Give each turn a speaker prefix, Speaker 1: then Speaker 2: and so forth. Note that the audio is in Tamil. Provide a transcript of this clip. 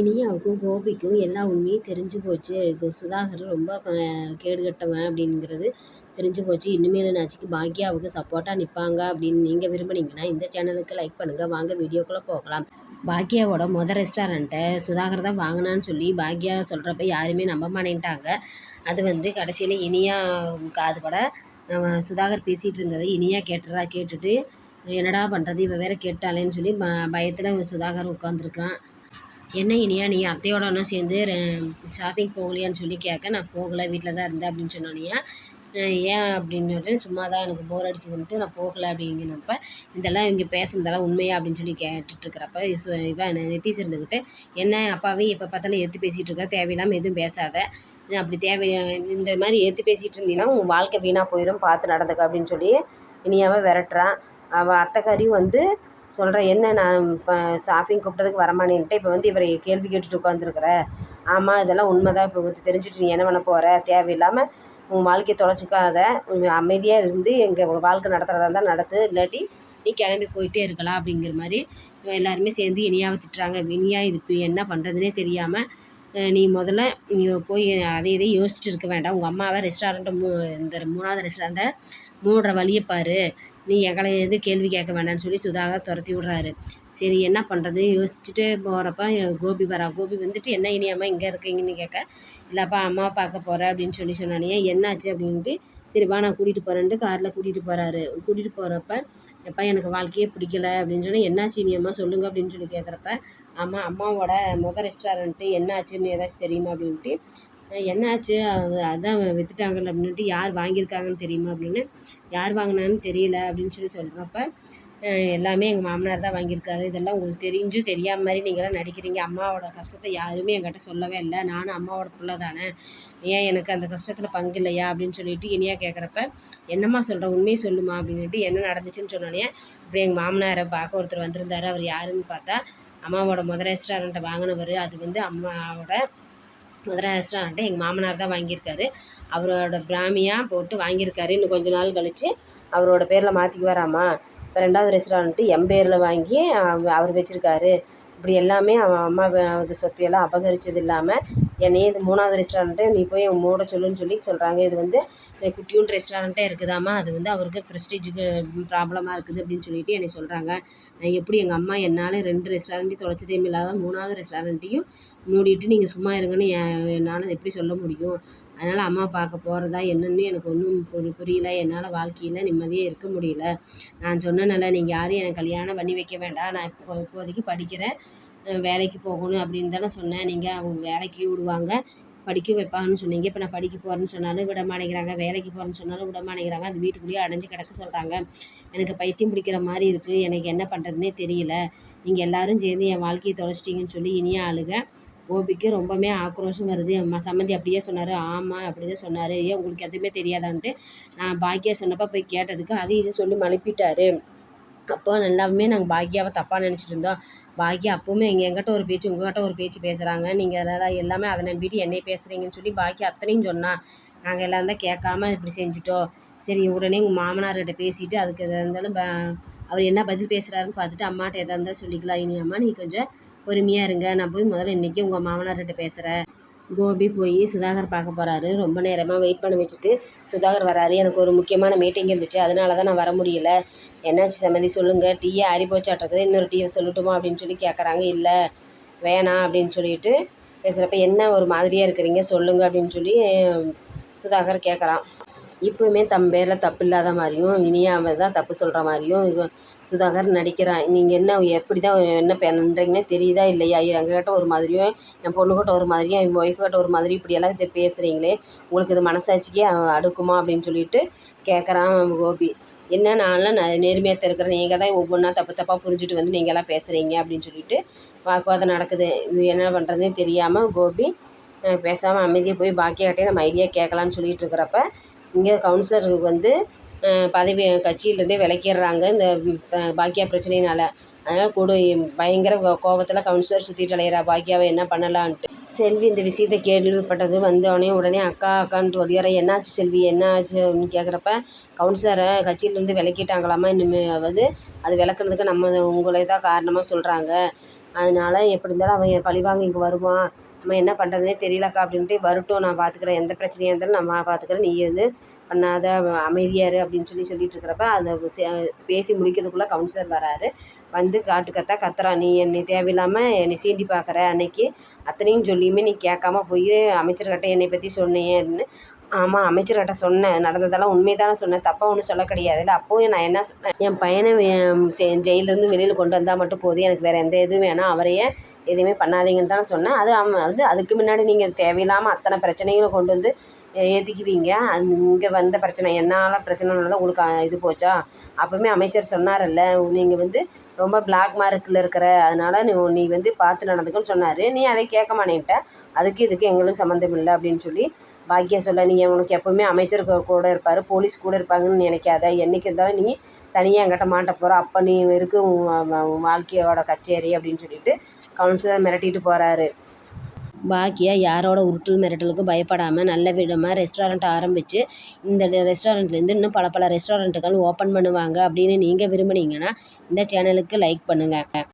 Speaker 1: இனியாவுக்கும் கோபிக்கும் எல்லா உண்மையும் தெரிஞ்சு போச்சு. சுதாகர் ரொம்ப கேடுகட்டவன் அப்படிங்கிறது தெரிஞ்சு போச்சு. இனிமேல் நாச்சிக்கு பாக்யாவுக்கு சப்போர்ட்டாக நிற்பாங்க அப்படின்னு நீங்கள் விரும்புனீங்கன்னா இந்த சேனலுக்கு லைக் பண்ணுங்கள் வாங்க வீடியோக்குள்ளே போகலாம். பாக்யாவோட மொதல் ரெஸ்டாரண்ட்டை சுதாகர் தான் வாங்கினான்னு சொல்லி பாக்யா சொல்கிறப்ப யாருமே நம்ப மாட்டேன்ட்டாங்க. அது வந்து கடைசியில் இனியா காது கூட சுதாகர் பேசிகிட்டு இருந்ததை இனியா கேட்டுறா கேட்டுட்டு என்னடா பண்ணுறது இவ வேற கேட்டாளேன்னு சொல்லி ப பயத்தில் சுதாகர் உட்காந்துருக்கான் என்ன இனியா நீ அத்தையோட ஒன்றா சேர்ந்து ஷாப்பிங் போகலையான்னு சொல்லி கேட்க நான் போகலை வீட்டில் தான் இருந்தேன் அப்படின்னு சொன்னோனியா. ஏன்? அப்படின்னு சும்மா தான் எனக்கு போர் அடிச்சதுன்ட்டு நான் போகலை அப்படிங்கிறப்ப இதெல்லாம் இங்கே பேசுனதெல்லாம் உண்மையா? அப்படின்னு சொல்லி கேட்டுட்ருக்கிறப்ப இவன் நித்தீஷ் இருந்துக்கிட்டு என்ன அப்பாவே எப்போ பார்த்தாலும் எடுத்து பேசிகிட்டு இருக்க தேவையில்லாமல் எதுவும் பேசாத. அப்படி தேவை இந்த மாதிரி எடுத்து பேசிகிட்டு இருந்தீங்கன்னா உன் வாழ்க்கை வீணாக போயிடும் பார்த்து நடந்துக்க அப்படின்னு சொல்லி இனியாவை விரட்டுறான் அவள் அத்தைக்காரியும் வந்து சொல்கிறேன் என்ன நான் இப்போ ஷாப்பிங் கூப்பிட்டதுக்கு வரமானேன்ட்டு இப்போ வந்து இவரை கேள்வி கேட்டுட்டு உட்காந்துருக்குற ஆமாம் இதெல்லாம் உண்மை தான் இப்போ தெரிஞ்சுட்டு நீ என்ன பண்ண போகிற தேவையில்லாமல் உன் வாழ்க்கையை தொலைச்சிக்காத. அமைதியாக இருந்து எங்கள் வாழ்க்கை நடத்துகிறதா இருந்தால் நடத்து. இல்லாட்டி நீ கிளம்பி போயிட்டே இருக்கலாம் அப்படிங்கிற மாதிரி எல்லாருமே சேர்ந்து இனியாவை திட்டுறாங்க. இனியா இது இப்போ என்ன பண்ணுறதுனே தெரியாமல் நீ முதல்ல நீ போய் அதை இதை யோசிச்சுட்டு இருக்க வேண்டாம். உங்கள் அம்மாவை ரெஸ்டாரண்ட்டை மூ இந்த மூணாவது ரெஸ்டாரண்ட்டை மூடுற வழியை பாரு. நீ எங்களை எது கேள்வி கேட்க வேண்டாம்னு சொல்லி சுதாகர் துரத்தி விட்றாரு. சரி என்ன பண்ணுறதுன்னு யோசிச்சுட்டு போகிறப்ப கோபி வரா. கோபி வந்துட்டு என்ன இனியாம்மா இங்கே இருக்கீங்கன்னு கேட்க இல்லைப்பா அம்மா பார்க்க போகிறேன் அப்படின்னு சொல்லி சொன்னானே. என்னாச்சு? அப்படின்ட்டு சரி வா நான் கூட்டிகிட்டு போகிறேன்ட்டு காரில் கூட்டிகிட்டு போகிறாரு கூட்டிகிட்டு போகிறப்ப எப்பா எனக்கு வாழ்க்கையே பிடிக்கல அப்படின்னு சொன்னால் என்னாச்சு நீ அம்மா சொல்லுங்கள் அப்படின்னு சொல்லி கேட்குறப்ப அம்மா அம்மாவோட மொதல் ரெஸ்டாரண்ட்டு என்னாச்சுன்னு ஏதாச்சும் தெரியுமா? அப்படின்ட்டு என்னாச்சு? அதுதான் விற்றுட்டாங்கல்ல அப்படின்ட்டு யார் வாங்கியிருக்காங்கன்னு தெரியுமா அப்படின்னு? யார் வாங்கினான்னு தெரியல அப்படின்னு சொல்லி சொல்கிறப்ப எல்லாமே எங்கள் மாமனார் தான் வாங்கியிருக்காரு. இதெல்லாம் உங்களுக்கு தெரிஞ்சும் தெரியாத மாதிரி நீங்களாம் நடிக்கிறீங்க. அம்மாவோட கஷ்டத்தை யாருமே என்கிட்ட சொல்லவே இல்லை. நானும் அம்மாவோட பிள்ளை தானே. ஏன் எனக்கு அந்த கஷ்டத்தில் பங்கு இல்லையா அப்படின்னு சொல்லிட்டு இனியா கேட்குறப்ப என்னம்மா சொல்கிற உண்மையை சொல்லுமா? அப்படின்ட்டு என்ன நடந்துச்சுன்னு சொன்னோன்னே இப்படி எங்கள் மாமனாரை பார்க்க ஒருத்தர் வந்திருந்தார். அவர் யாருன்னு பார்த்தா அம்மாவோட முதல் ரெஸ்டாரண்ட்டை வாங்கினவர். அது வந்து அம்மாவோட முதல் ரெஸ்டாரண்ட்டு எங்கள் மாமனார் தான் வாங்கியிருக்காரு. அவரோட பிராமியாக போட்டு வாங்கியிருக்காரு. இன்னும் கொஞ்ச நாள் கழித்து அவரோட பேரில் மாற்றிக்குவாராம்மா இப்போ ரெண்டாவது ரெஸ்டாரண்ட்டு என் பேரில் வாங்கி அவர் வச்சுருக்காரு. இப்படி எல்லாமே அவன் அம்மா சொத்தையெல்லாம் அபகரித்தது இல்லாமல் என்னையே இது மூணாவது ரெஸ்டாரண்ட்டு நீ போய் மூட சொல்லுன்னு சொல்லி சொல்கிறாங்க இது வந்து குட்டியூன் ரெஸ்டாரண்ட்டே இருக்குதாம்மா. அது வந்து அவருக்கு ப்ரெஸ்டீஜுக்கு ப்ராப்ளமாக இருக்குது அப்படின்னு சொல்லிட்டு என்னை சொல்கிறாங்க நான் எப்படி எங்கள் அம்மா என்னால் ரெண்டு ரெஸ்டாரண்ட்டையும் தொலைச்சதே இல்லாத மூணாவது ரெஸ்டாரண்ட்டையும் மூடிட்டு நீங்கள் சும்மா இருங்கன்னு என்னால் எப்படி சொல்ல முடியும்? அதனால் அம்மா பார்க்க போகிறதா என்னென்னு எனக்கு ஒன்றும் புரி புரியல. என்னால் வாழ்க்கையில் நிம்மதியாக இருக்க முடியல. நான் சொன்னனால நீங்கள் யாரையும் எனக்கு கல்யாணம் பண்ணி வைக்க வேண்டாம். நான் இப்போ இப்போதைக்கு படிக்கிறேன். வேலைக்கு போகணும் அப்படின்னு தானே சொன்னேன். நீங்கள் அவங்க வேலைக்கு விடுவாங்க. படிக்க வைப்பாங்கன்னு சொன்னீங்க. இப்போ நான் படிக்க போகிறேன்னு சொன்னாலும் விட மாட்டேங்கிறாங்க. வேலைக்கு போகிறேன்னு சொன்னாலும் விட மாட்டேங்கிறாங்க. அது வீட்டுக்குள்ளேயே அடைஞ்சு கிடக்க சொல்கிறாங்க எனக்கு பைத்தியம் பிடிக்கிற மாதிரி இருக்குது எனக்கு என்ன பண்ணுறதுனே தெரியல. நீங்கள் எல்லோரும் சேர்ந்து என் வாழ்க்கையை தொலைச்சிட்டிங்கன்னு சொல்லி இனிய ஆளுங்க கோபிக்கு ரொம்பவுமே ஆக்ரோஷம் வருது. சம்மந்தி அப்படியே சொன்னார். ஆமாம் அப்படி தான் சொன்னார். ஏன் உங்களுக்கு எதுவுமே தெரியாதான்ட்டு நான் பாக்கியா சொன்னப்போ போய் கேட்டதுக்கு அது இது சொல்லி மழுப்பிட்டாரு. அப்போ நல்லாவுமே நாங்கள் பாக்கியாவை தப்பாக நினச்சிட்டு இருந்தோம். பாக்கி அப்போவுமே இங்கே எங்கிட்ட ஒரு பேச்சு உங்கள்கிட்ட ஒரு பேச்சு பேசுகிறாங்க நீங்கள் அதெல்லாம் எல்லாமே அதை நம்பிட்டு என்னை பேசுகிறீங்கன்னு சொல்லி பாக்கி அத்தனையும் சொன்னால் நாங்கள் எல்லாம் தான் கேட்காம இப்படி செஞ்சுட்டோம். சரி உடனே உங்கள் மாமனார்கிட்ட பேசிவிட்டு அதுக்கு எதாக இருந்தாலும் அவர் என்ன பதில் பேசுகிறாருன்னு பார்த்துட்டு அம்மாட்ட எதாக இருந்தாலும் சொல்லிக்கலாம். இனி அம்மா நீ கொஞ்சம் பொறுமையாக இருங்க. நான் போய் முதல்ல இன்றைக்கி உங்கள் மாமனார்கிட்ட பேசுகிறேன் கோபி போய் சுதாகர் பார்க்க போகிறாரு ரொம்ப நேரமாக வெயிட் பண்ண வச்சுட்டு சுதாகர் வராரு. எனக்கு ஒரு முக்கியமான மீட்டிங் இருந்துச்சு. அதனால தான் நான் வர முடியல. என்னாச்சு சம்மந்தி சொல்லுங்கள் டீயை ஆறி போச்சாட்டுருக்குது இன்னொரு டீயை சொல்லட்டுமா அப்படின்னு சொல்லி கேட்குறாங்க இல்லை வேணாம் அப்படின்னு சொல்லிட்டு பேசுகிறப்ப என்ன ஒரு மாதிரியாக இருக்கிறீங்க? சொல்லுங்கள் அப்படின்னு சொல்லி சுதாகர் கேட்குறான் இப்போவுமே தம் பேரில் தப்பு இல்லாத மாதிரியும் இனியாவை தான் தப்பு சொல்கிற மாதிரியும் சுதாகர் நடிக்கிறான். நீங்கள் என்ன எப்படி தான் என்ன பண்ணுறீங்கன்னே தெரியுதா இல்லையா? எங்கக்கிட்ட ஒரு மாதிரியும் என் பொண்ணுக்கிட்ட ஒரு மாதிரியும் என் ஒய்ஃப்கிட்ட ஒரு மாதிரி இப்படியெல்லாம் இதை பேசுகிறீங்களே உங்களுக்கு இது மனசாட்சிக்கே அடுக்குமா அப்படின்னு சொல்லிட்டு கேட்குறான் கோபி. என்ன நான்லாம் நான் நேர்மையாக இருக்கிறேன். நீங்கள் தான் ஒவ்வொன்றா தப்பு தப்பாக புரிஞ்சுட்டு வந்து நீங்கள்லாம் பேசுகிறீங்க அப்படின்னு சொல்லிட்டு வாக்குவாதம் நடக்குது. இது என்ன பண்ணுறதுனே தெரியாமல் கோபி பேசாமல் அமைதியாக போய் பாக்கியாகிட்டே நம்ம ஐடியா கேட்கலான்னு சொல்லிட்டு இருக்கிறப்ப இங்கே கவுன்சிலருக்கு வந்து பதவி கட்சியிலேருந்தே விலக்கிடுறாங்க இந்த பாக்கியா பிரச்சனையினால். அதனால் கொடு பயங்கர கோபத்தில் கவுன்சிலர் சுற்றிட்டு அலையிறா பாக்கியாவை என்ன பண்ணலான்ட்டு. செல்வி இந்த விஷயத்தை கேள்விப்பட்டது வந்தோடனே உடனே அக்கா அக்கான்ட்டு ஒளியற என்னாச்சு செல்வி? என்ன ஆச்சு? அப்படின்னு கேட்குறப்ப கவுன்சிலரை கட்சியிலேருந்து விலக்கிட்டாங்களாமா இனிமே வந்து அது விளக்குறதுக்கு நம்ம உங்களை தான் காரணமாக சொல்கிறாங்க அதனால எப்படி இருந்தாலும் அவன் பழிவாங்க இங்கே வருவான். நம்ம என்ன பண்ணுறதுனே தெரியலக்கா அப்படின்ட்டு வரட்டும் நான் பார்த்துக்குறேன் எந்த பிரச்சனையாக இருந்தாலும் நான் பார்த்துக்குறேன் நீ வந்து பண்ணாத அமைதியார் அப்படின்னு சொல்லி சொல்லிட்டு இருக்கிறப்ப அதை பேசி முடிக்கிறதுக்குள்ளே கவுன்சிலர் வராரு. வந்து காட்டு கத்தா கத்துறா நீ என்னை தேவையில்லாமல் என்னை சீண்டி பார்க்குற அன்னைக்கு அத்தனையும் சொல்லியுமே நீ கேட்காம போய் அமைச்சர்கிட்ட என்னை பற்றி சொன்னேன்னு ஆமாம் அமைச்சர்கிட்ட சொன்னேன். நடந்ததெல்லாம் உண்மை தானே சொன்னேன். தப்பாக ஒன்றும் சொல்ல கிடையாதுல்ல. அப்போவும் நான் என்ன சொன்னேன்? என் பையனை செ- ஜெயிலேருந்து வெளியில் கொண்டு வந்தால் மட்டும் போதும். எனக்கு வேறு எந்த இதுவும் வேணாம். அவரையே எதுவுமே பண்ணாதீங்கன்னு தான் சொன்னேன். அது அவன் வந்து அதுக்கு முன்னாடி நீங்கள் தேவையில்லாமல் அத்தனை பிரச்சனைகளும் கொண்டு வந்து ஏற்றிக்குவீங்க அது இங்கே வந்த பிரச்சனை என்னால் பிரச்சனைனால தான் உங்களுக்கு இது போச்சா? அப்போவுமே அமைச்சர் சொன்னார்ல நீங்கள் வந்து ரொம்ப பிளாக் மார்க்கில் இருக்கிற அதனால் நீ நீ வந்து பார்த்து நடந்துக்கன்னு சொன்னார். நீ அதை கேட்க மாட்டேன்ட்ட. அதுக்கு இதுக்கு எங்களுக்கு சம்மந்தம் இல்லை அப்படின்னு சொல்லி பாக்கிய சொல்ல நீங்கள் உனக்கு எப்போவுமே அமைச்சர் கூ- கூட இருப்பார் போலீஸ் கூட இருப்பாங்கன்னு நினைக்காத. என்றைக்கு இருந்தாலும் நீ தனியாக என்கிட்ட மாட்ட போகிற அப்போ நீ இருக்கு உன் உன் வாழ்க்கையோட கச்சேரி அப்படின்னு சொல்லிட்டு கவுன்சிலர் மிரட்டிட்டு போகிறாரு பாக்கியா யாரோட உருட்டல் மிரட்டலுக்கும் பயப்படாமல் நல்ல விதமாக ரெஸ்டாரண்ட் ஆரம்பித்து இந்த ரெஸ்டாரண்ட்லேருந்து இன்னும் பல பல ரெஸ்டாரண்ட்டுகள் ஓப்பன் பண்ணுவாங்க அப்படின்னு நீங்கள் விரும்புனீங்கன்னா இந்த சேனலுக்கு லைக் பண்ணுங்கள்